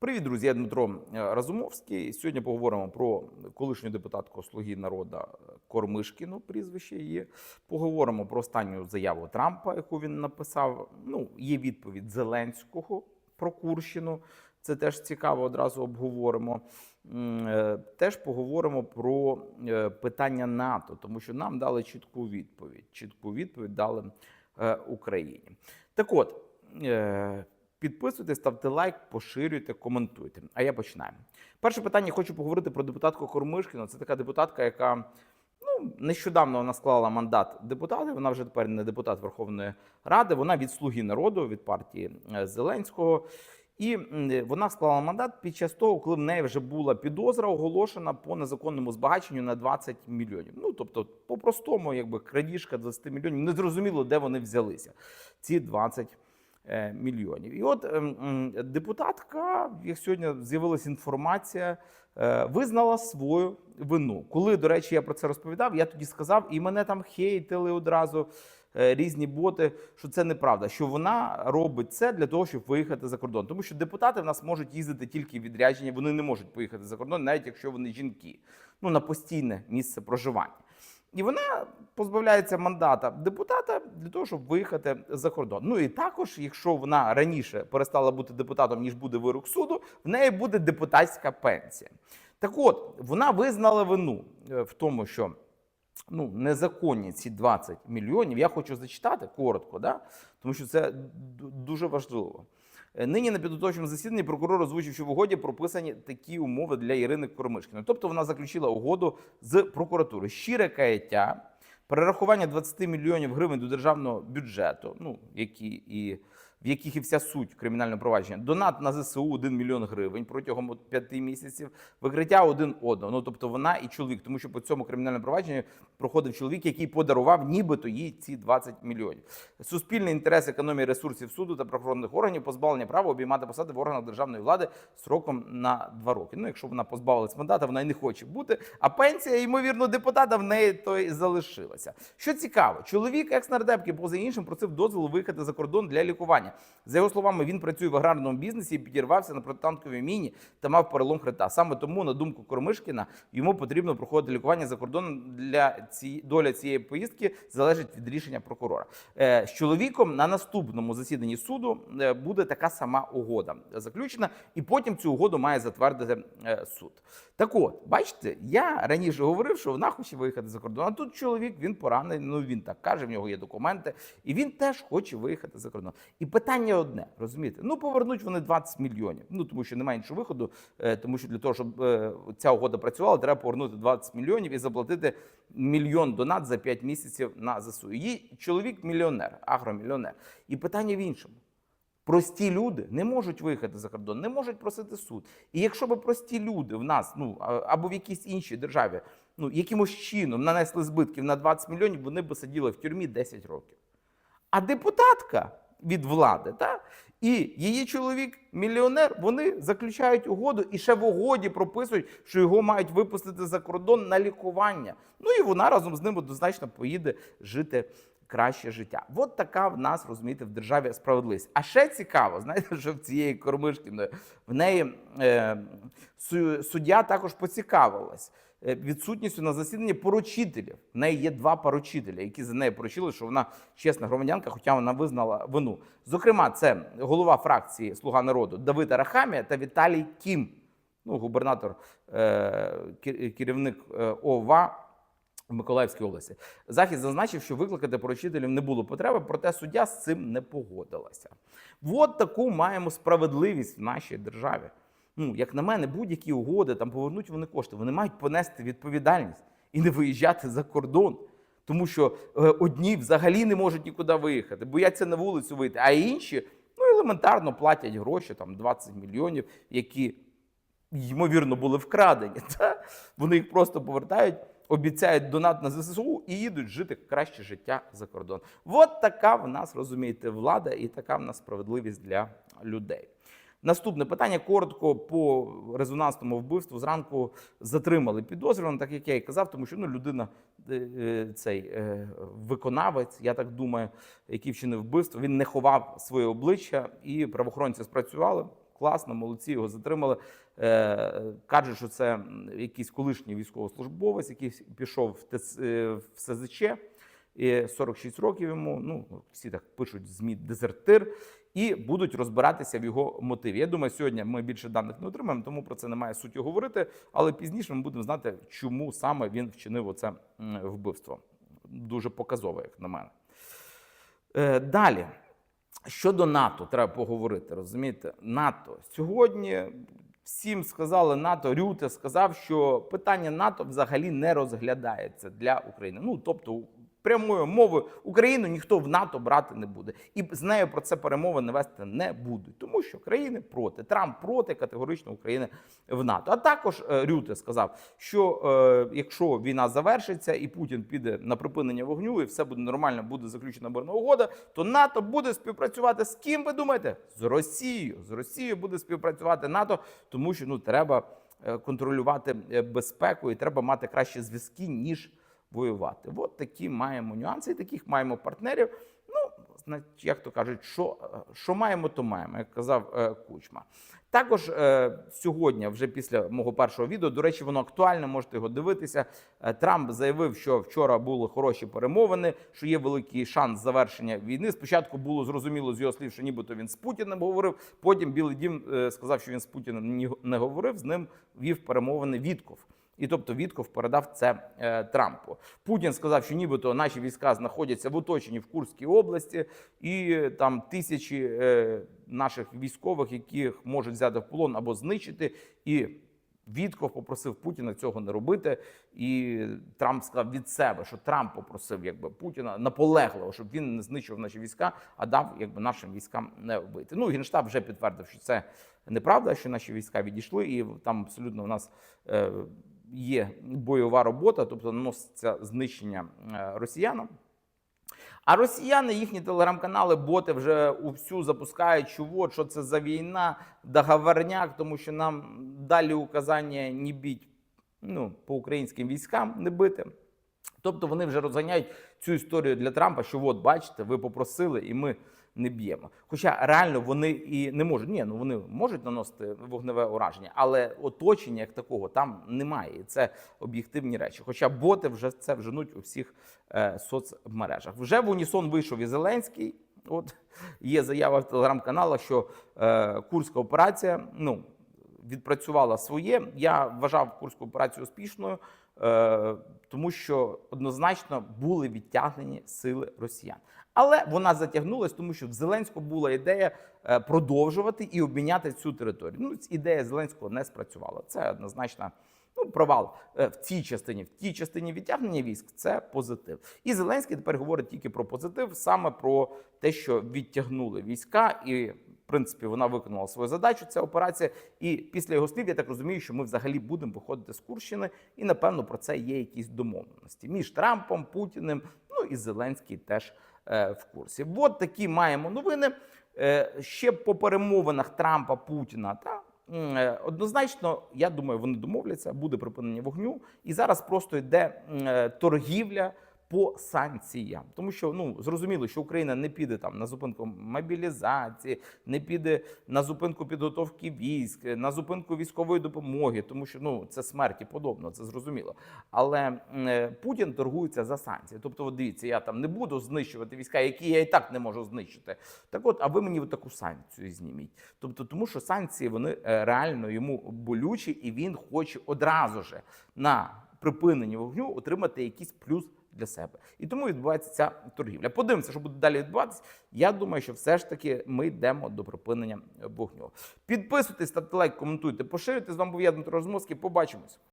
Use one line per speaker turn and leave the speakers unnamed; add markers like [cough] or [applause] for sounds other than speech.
Привіт, друзі! Я Дмитро е, Разумовський. Сьогодні поговоримо про колишню депутатку Слуги народу Кормишкіну, прізвище її. Поговоримо про останню заяву Трампа, яку він написав. Ну, є відповідь Зеленського про Курщину. Це теж цікаво, одразу обговоримо. Е, Теж поговоримо про е, питання НАТО, тому що нам дали чітку відповідь. Чітку відповідь дали Україні. Так от. Е, Підписуйтесь, ставте лайк, поширюйте, коментуйте. А я починаю. Перше питання хочу поговорити про депутатку Кормишкіну. Це така депутатка, яка ну, нещодавно вона склала мандат депутата. Вона вже тепер не депутат Верховної Ради. Вона від слуги народу, від партії е, Зеленського. І вона склала мандат під час того, коли в неї вже була підозра оголошена по незаконному збагаченню на 20 мільйонів. Ну тобто, по-простому, якби крадіжка 20 мільйонів. Незрозуміло, де вони взялися. Ці 20 е, мільйонів. І от ем, депутатка, як сьогодні з'явилася інформація, е, визнала свою вину. Коли, до речі, я про це розповідав, я тоді сказав, і мене там хейтили одразу. е, Різні боти, що це неправда, що вона робить це для того, щоб виїхати за кордон. Тому що депутати в нас можуть їздити тільки в відрядження, вони не можуть поїхати за кордон, навіть якщо вони жінки, ну на постійне місце проживання. І вона позбавляється мандата депутата для того, щоб виїхати за кордон. Ну і також, якщо вона раніше перестала бути депутатом, ніж буде вирок суду, в неї буде депутатська пенсія. Так от, вона визнала вину е, в тому, що ну, незаконні ці 20 мільйонів. Я хочу зачитати коротко, да? тому що це дуже важливо. Е, Нині на підготовчому засіданні прокурор озвучив, що в угоді прописані такі умови для Ірини Кормишкіної. Тобто вона заключила угоду з прокуратурою. Щире каяття, перерахування 20 мільйонів гривень до державного бюджету, ну які і в яких і вся суть кримінального провадження. Донат на ЗСУ 1 мільйон гривень протягом от п'яти місяців, викриття один одного. Ну тобто вона і чоловік, тому що по цьому кримінальному провадженню проходив чоловік, який подарував нібито їй ці 20 мільйонів. Суспільний інтерес економії ресурсів суду та правоохоронних органів, позбавлення права обіймати посади в органах державної влади сроком на два роки. Ну, якщо вона позбавилась мандата, вона й не хоче бути. А пенсія, ймовірно, депутата в неї то й залишилася. Що цікаво, чоловік екс-нардепки, поза іншим, просив дозволу виїхати за кордон для лікування. За його словами, він працює в аграрному бізнесі і підірвався на протитанковій міні та мав перелом хребта. Саме тому, на думку Кормишкіна, йому потрібно проходити лікування за кордоном для ці доля цієї поїздки залежить від рішення прокурора. Е, З чоловіком на наступному засіданні суду е, буде така сама угода заключена, і потім цю угоду має затвердити е, суд. Так от, бачите, я раніше говорив, що вона хоче виїхати за кордон. А тут чоловік він поранений. Ну він так каже, в нього є документи, і він теж хоче виїхати за кордон. І питання одне, розумієте? Ну повернуть вони 20 мільйонів. Ну тому що немає іншого виходу, е, тому що для того, щоб е, ця угода працювала, треба повернути 20 мільйонів і заплатити мільйон донат за 5 місяців на ЗСУ. Її чоловік мільйонер, агромільйонер. І питання в іншому. Прості люди не можуть виїхати за кордон, не можуть просити суд. І якщо б прості люди в нас, ну або в якійсь іншій державі, ну якимось чином нанесли збитків на 20 мільйонів, вони б сиділи в тюрмі 10 років. А депутатка від влади, та і її чоловік, мільйонер, вони заключають угоду і ще в угоді прописують, що його мають випустити за кордон на лікування. Ну і вона разом з ним однозначно поїде жити краще життя. От така в нас, розумієте, в державі справедливість. А ще цікаво, знаєте, що в цієї Кормишкіної в неї е, суддя також поцікавилась відсутністю на засіданні поручителів. В неї є два поручителя, які за нею поручили, що вона чесна громадянка, хоча вона визнала вину. Зокрема, це голова фракції Слуга народу Давид Арахамія та Віталій Кім, ну, губернатор, е, керівник е, ОВА в Миколаївській області. Захід зазначив, що викликати поручителів не було потреби, проте суддя з цим не погодилася. От таку маємо справедливість в нашій державі. Ну, як на мене, будь-які угоди там повернуть вони кошти. Вони мають понести відповідальність і не виїжджати за кордон. Тому що е, одні взагалі не можуть нікуди виїхати, бояться на вулицю вийти, а інші ну, елементарно платять гроші, там 20 мільйонів, які ймовірно були вкрадені. [laughs] Та? Вони їх просто повертають, обіцяють донат на ЗСУ і їдуть жити краще життя за кордон. От така в нас, розумієте, влада і така в нас справедливість для людей. Наступне питання коротко по резонансному вбивству. Зранку затримали підозрюваного, так як я і казав, тому що ну людина е, е, цей е, виконавець, я так думаю, який вчинив вбивство. Він не ховав своє обличчя, і правоохоронці спрацювали. Класно, молодці, його затримали. Кажуть, що це якийсь колишній військовослужбовець, який пішов в СЗЧ. 46 років йому. Ну всі так пишуть змі дезертир, і будуть розбиратися в його мотиві. Я думаю, сьогодні ми більше даних не отримаємо, тому про це немає суті говорити. Але пізніше ми будемо знати, чому саме він вчинив оце вбивство. Дуже показово, як на мене. Е, Далі. Щодо НАТО, треба поговорити. Розумієте, НАТО сьогодні всім сказали НАТО. Рюте сказав, що питання НАТО взагалі не розглядається для України. Ну тобто, прямою мовою Україну ніхто в НАТО брати не буде, і з нею про це перемовини вести не будуть, тому що країни проти Трамп проти категорично України в НАТО. А також е, Рюте сказав, що е, якщо війна завершиться і Путін піде на припинення вогню, і все буде нормально, буде заключена мирна угода, то НАТО буде співпрацювати з ким ви думаєте? З Росією. З Росією буде співпрацювати НАТО, тому що ну треба е, контролювати е, безпеку і треба мати кращі зв'язки ніж воювати. От такі маємо нюанси, і таких маємо партнерів. Ну, значить, як то кажуть, що, е, що маємо, то маємо, як казав е, Кучма. Також е, сьогодні, вже після мого першого відео, до речі, воно актуальне, можете його дивитися. Трамп заявив, що вчора були хороші перемовини, що є великий шанс завершення війни. Спочатку було зрозуміло з його слів, що нібито він з Путіним говорив. Потім Білий Дім сказав, що він з Путіним не говорив. З ним вів перемовини Вітков. І тобто Вітков передав це е, Трампу. Путін сказав, що нібито наші війська знаходяться в оточенні в Курській області, і е, там тисячі е, наших військових, яких можуть взяти в полон або знищити. І Вітков попросив Путіна цього не робити. І Трамп сказав від себе, що Трамп попросив якби Путіна наполегливо, щоб він не знищив наші війська, а дав якби нашим військам не вбити. Ну генштаб вже підтвердив, що це неправда, що наші війська відійшли, і там абсолютно у нас. Е, Є бойова робота, тобто наноситься знищення е, росіянам. А росіяни, їхні телеграм-канали, боти вже усю запускають, от, що це за війна, договорняк, тому що нам далі указання не біть ну, по українським військам не бити. Тобто вони вже розганяють цю історію для Трампа, що от бачите, ви попросили, і ми не б'ємо. Хоча реально вони і не можуть. Ні, ну вони можуть наносити вогневе ураження, але оточення як такого там немає. І це об'єктивні речі. Хоча боти вже це вженуть у всіх е, соцмережах. Вже в унісон вийшов і Зеленський. От є заява в телеграм-каналах, що е, курська операція ну відпрацювала своє. Я вважав курську операцію успішною, тому що однозначно були відтягнені сили росіян. Але вона затягнулась, тому що в Зеленського була ідея е, продовжувати і обміняти цю територію. Ну, ідея Зеленського не спрацювала. Це однозначно ну, провал Е, в цій частині. В тій частині відтягнення військ це позитив. І Зеленський тепер говорить тільки про позитив, саме про те, що відтягнули війська і. Принципі, вона виконала свою задачу. Ця операція, і після його слів я так розумію, що ми взагалі будемо виходити з Курщини, і напевно про це є якісь домовленості між Трампом, Путіним. Ну і Зеленський теж е, в курсі. От такі маємо новини. Е, ще по перемовинах Трампа Путіна та е, однозначно, я думаю, вони домовляться, буде припинення вогню, і зараз просто йде е, торгівля. По санкціям, тому що ну зрозуміло, що Україна не піде там на зупинку мобілізації, не піде на зупинку підготовки військ, на зупинку військової допомоги, тому що ну це смерті подобно, це зрозуміло. Але е, Путін торгується за санкції. Тобто, от дивіться, я там не буду знищувати війська, які я і так не можу знищити. Так, от, а ви мені таку санкцію зніміть. Тобто, тому що санкції вони е, реально йому болючі, і він хоче одразу же на припиненні вогню отримати якийсь плюс для себе. І тому відбувається ця торгівля. Подивимося, що буде далі відбуватися. Я думаю, що все ж таки ми йдемо до припинення вогню. Підписуйтесь, ставте лайк, коментуйте, поширюйте. З вами був я, Дмитро Розмовський. Побачимось.